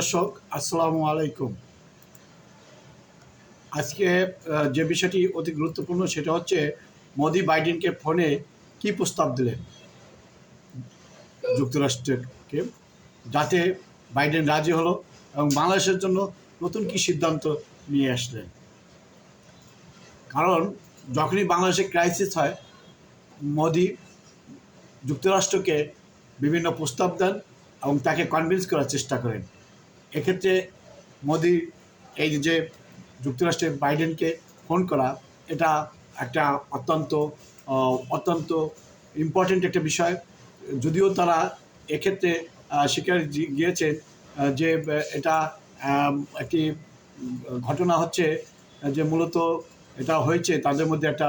দর্শক, আসসালামু আলাইকুম। আজকে যে বিষয়টি অতি গুরুত্বপূর্ণ সেটা হচ্ছে মোদি বাইডেনকে ফোনে কি প্রস্তাব দিলেন? যুক্তরাষ্ট্রকে। যাতে বাইডেন রাজি হলো এবং বাংলাদেশের জন্য নতুন কি সিদ্ধান্ত নিয়ে আসলেন। কারণ, যখনই বাংলাদেশে ক্রাইসিস হয়, মোদি যুক্তরাষ্ট্রকে বিভিন্ন প্রস্তাব দেন এবং তাকে কনভিন্স করার চেষ্টা করেন। এক্ষেত্রে মোদি এই যে যুক্তরাষ্ট্রের বাইডেনকে ফোন করা, এটা একটা অত্যন্ত অত্যন্ত ইম্পর্টেন্ট একটা বিষয়। যদিও তারা এক্ষেত্রে স্বীকার গিয়েছেন যে এটা একটি ঘটনা হচ্ছে, যে মূলত এটা হয়েছে, তাদের মধ্যে একটা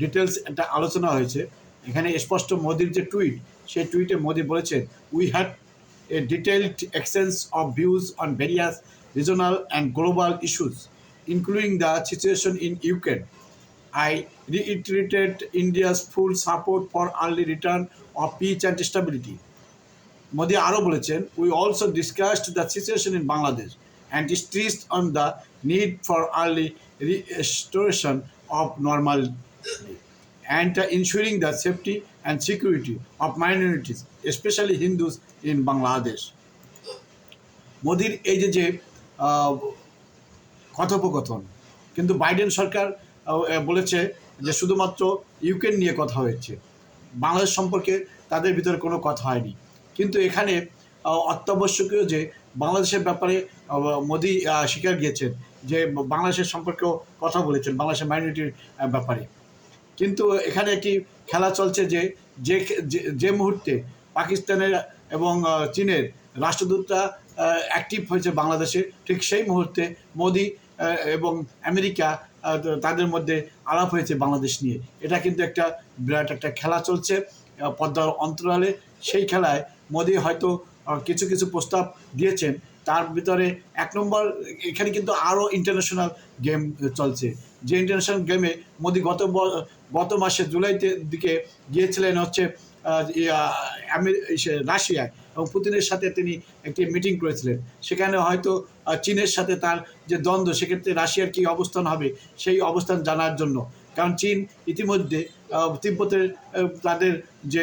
ডিটেলস একটা আলোচনা হয়েছে। এখানে স্পষ্ট মোদির যে টুইট সেই টুইটে মোদি বলেছেন we had a detailed exchange of views on various regional and global issues, including the situation in Ukraine. I reiterated India's full support for early return of peace and stability. Modi আরও বলেছেন we also discussed the situation in Bangladesh and stressed on the need for early restoration of normal and uh, ensuring the safety And security of minorities, especially Hindus in Bangladesh. মোদির এই যে যে কথোপকথন কিন্তু Biden সরকার বলেছে যে শুধুমাত্র Ukraine নিয়ে কথা হয়েছে। বাংলাদেশ সম্পর্কে তাদের ভিতরে কোনো কথা হয়নি। কিন্তু এখানে অত্যাবশ্যকীয় যে বাংলাদেশের ব্যাপারে মোদি স্বীকার গিয়েছেন যে বাংলাদেশের সম্পর্কেও কথা বলেছেন বাংলাদেশের মাইনরিটির ব্যাপারে। কিন্তু এখানে একটি খেলা চলছে যে যে, যে- মুহূর্তে পাকিস্তানের এবং চীনের রাষ্ট্রদূতরা অ্যাক্টিভ হয়েছে বাংলাদেশে, ঠিক সেই মুহূর্তে মোদি এবং আমেরিকা তাদের মধ্যে আলাপ হয়েছে বাংলাদেশ নিয়ে। এটা কিন্তু একটা বিরাট একটা খেলা চলছে পদ্মার অন্তরালে। সেই খেলায় মোদি হয়তো কিছু কিছু প্রস্তাব দিয়েছেন। তার ভিতরে এক নম্বর, এখানে কিন্তু আরও ইন্টারন্যাশনাল গেম চলছে। যে ইন্টারন্যাশনাল গেমে মোদি গত গত মাসে জুলাইতে দিকে গিয়েছিলেন হচ্ছে রাশিয়ায় এবং পুতিনের সাথে তিনি একটি মিটিং করেছিলেন। সেখানে হয়তো চীনের সাথে তার যে দ্বন্দ্ব, সেক্ষেত্রে রাশিয়ার কী অবস্থান হবে সেই অবস্থান জানার জন্য। কারণ চীন ইতিমধ্যে তিব্বতের তাদের যে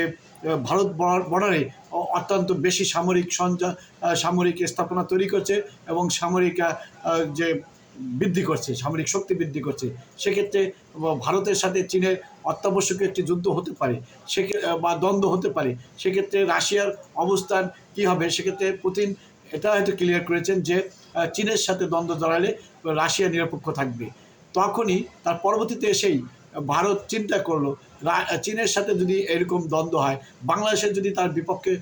ভারত বর্ডারে অত্যন্ত বেশি সামরিক আহ, সামরিক স্থাপনা তৈরি করছে এবং সামরিক যে বৃদ্ধি করছে সামরিক শক্তি বৃদ্ধি করছে। সেক্ষেত্রে ভারতের সাথে চীনের অত্যাবশ্যকীয় একটি যুদ্ধ হতে পারে সে বা দ্বন্দ্ব হতে পারে। সেক্ষেত্রে রাশিয়ার অবস্থান কি হবে? সেক্ষেত্রে পুতিন এটা হয়তো ক্লিয়ার করেছেন যে চীনের সাথে দ্বন্দ্ব জড়ালে রাশিয়া নিরপেক্ষ থাকবে। তখনই তার পরবর্তীতে এসেই ভারত চিন্তা করল চীনের সাথে যদি এরকম দ্বন্দ্ব হয়, বাংলাদেশের যদি তার বিপক্ষে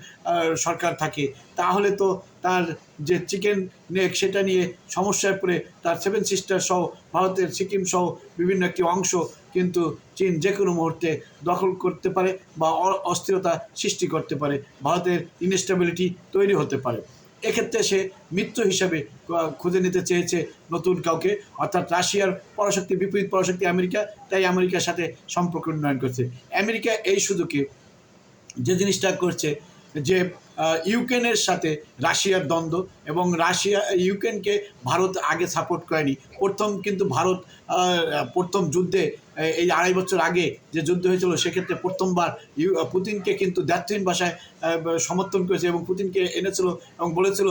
সরকার থাকে, তাহলে তো তার যে চিকেন নেক সেটা নিয়ে সমস্যায় পড়ে তার সেভেন সিস্টার সহ, ভারতের সিকিম সহ বিভিন্ন একটি অংশ কিন্তু চীন যে কোনো মুহূর্তে দখল করতে পারে বা অস্থিরতা সৃষ্টি করতে পারে। ভারতের ইনস্টেবিলিটি তৈরি হতে পারে। এক্ষেত্রে সে মিত্র হিসাবে খুঁজে নিতে চেয়েছে নতুন কাউকে। অর্থাৎ রাশিয়ার পরাশক্তি, বিপরীত পরাশক্তি আমেরিকা, তাই আমেরিকার সাথে সম্পর্ক উন্নয়ন করছে। আমেরিকা এই সুযোগে যে জিনিসটা করছে যে ইউক্রেনের সাথে রাশিয়ার দ্বন্দ্ব এবং রাশিয়া, ইউক্রেনকে ভারত আগে সাপোর্ট করেনি। প্রথম কিন্তু ভারত প্রথম যুদ্ধে এই আড়াই বছর আগে যে যুদ্ধ হয়েছিল, সেক্ষেত্রে প্রথমবার পুতিনকে কিন্তু দ্ব্যর্থহীন ভাষায় সমর্থন করেছে এবং পুতিনকে এনেছিল এবং বলেছিল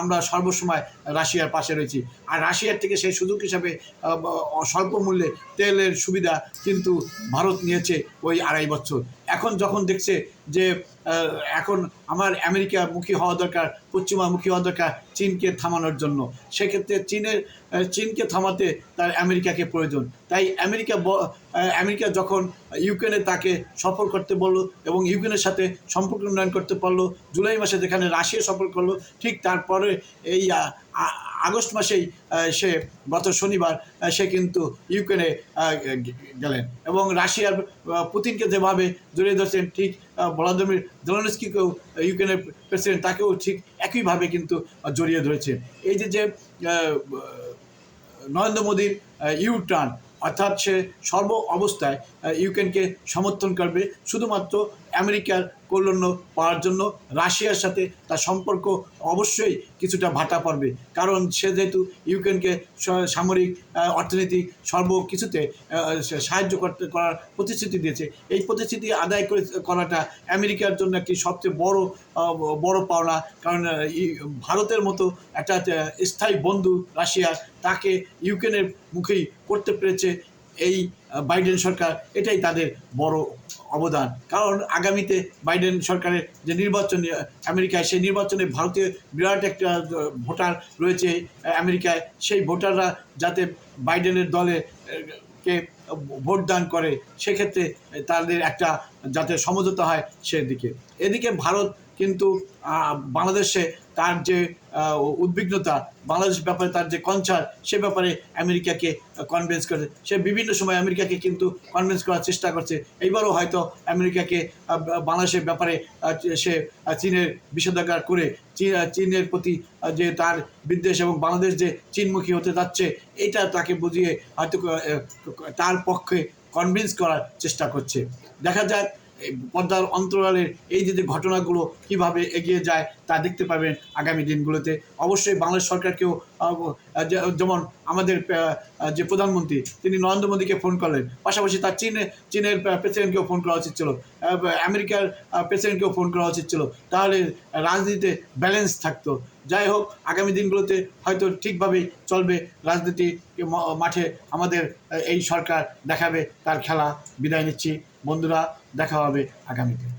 আমরা সর্বসময় রাশিয়ার পাশে রয়েছি। আর রাশিয়ার থেকে সেই সুযোগ হিসাবে স্বল্প মূল্যে তেলের সুবিধা কিন্তু ভারত নিয়েছে ওই আড়াই বছর। এখন যখন দেখছে যে এখন আমার আমেরিকামুখী হওয়া দরকার পশ্চিমামুখী হওয়া চীনকে থামানোর জন্য। সেক্ষেত্রে চীনের চীনকে থামাতে তার আমেরিকাকে প্রয়োজন। তাই আমেরিকা আমেরিকা যখন ইউক্রেনে তাকে সফর করতে বলল এবং ইউক্রেনের সাথে সম্পর্ক উন্নয়ন করতে পারল, জুলাই মাসে যেখানে রাশিয়া সফর করল, ঠিক তারপরে এই আগস্ট মাসেই সে, গত শনিবার সে কিন্তু ইউক্রেনে গেলেন এবং রাশিয়ার পুতিনকে যেভাবে জড়িয়ে ধরছেন, ঠিক ভলাদিমির জেলনস্কিকেও ইউক্রেনের প্রেসিডেন্ট তাকেও ঠিক একইভাবে কিন্তু জড়িয়ে ধরেছেন। এই যে যে নরেন্দ্র মোদীর ইউ টার্ন অর্থাৎ সে সর্ব অবস্থায় ইউক্রেনকে সমর্থন করবে। শুধুমাত্র আমেরিকার কৌলন্য পাওয়ার জন্য রাশিয়ার সাথে তার সম্পর্ক অবশ্যই কিছুটা ভাটা পড়বে। কারণ সে যেহেতু ইউক্রেনকে সামরিক আহ, অর্থনৈতিক সর্ব কিছুতে সাহায্য করতে করার প্রতিশ্রুতি দিয়েছে। এই প্রতিশ্রুতি আদায় করে করাটা আমেরিকার জন্য একটি সবচেয়ে বড় বড় পাওনা। কারণ ভারতের মতো একটা স্থায়ী বন্ধু রাশিয়ার তাকে ইউক্রেনের মুখেই করতে পেরেছে। এই বাইডেন সরকার, এটাই তাদের বড় অবদান। কারণ আগামীতে বাইডেন সরকারের যে নির্বাচন আমেরিকায় সেই নির্বাচনে ভারতীয় বিরাট একটা ভোটার রয়েছে আমেরিকায়। সেই ভোটাররা যাতে বাইডেনের দলে কে ভোট দান করে, সেক্ষেত্রে তাদের একটা যাতে সমঝোতা হয় সেদিকে। এদিকে ভারত কিন্তু বাংলাদেশে তার যে উদ্বিগ্নতা, বাংলাদেশ ব্যাপারে তার যে কনসার সে ব্যাপারে আমেরিকাকে কনভিন্স করে সে বিভিন্ন সময় আমেরিকাকে কিন্তু কনভিন্স করার চেষ্টা করছে। এইবারও হয়তো আমেরিকাকে বাংলাদেশের ব্যাপারে সে চীনের বিষেধাজ্ঞা করে চীন চীনের প্রতি যে তার বিদ্বেষ এবং বাংলাদেশ যে চীনমুখী হতে যাচ্ছে, এটা তাকে বুঝিয়ে হয়তো তার পক্ষে কনভিন্স করার চেষ্টা করছে। দেখা এই পর্দার অন্তরালের এই যে ঘটনাগুলো কীভাবে এগিয়ে যায় তা দেখতে পাবেন আগামী দিনগুলোতে। অবশ্যই বাংলাদেশ সরকারকেও যেমন আমাদের যে প্রধানমন্ত্রী, তিনি নরেন্দ্র মোদীকে ফোন করলেন। পাশাপাশি তার চীনে, চীনের প্রেসিডেন্টকেও ফোন করা উচিত ছিল। আমেরিকার প্রেসিডেন্টকেও ফোন করা উচিত ছিল। তাহলে রাজনীতিতে ব্যালেন্স থাকতো। যাই হোক, আগামী দিনগুলোতে হয়তো ঠিকভাবেই চলবে রাজনীতি মাঠে আমাদের এই সরকার দেখাবে, তার খেলা। বিদায় নিচ্ছি। বন্ধুরা দেখা হবে আগামীতে।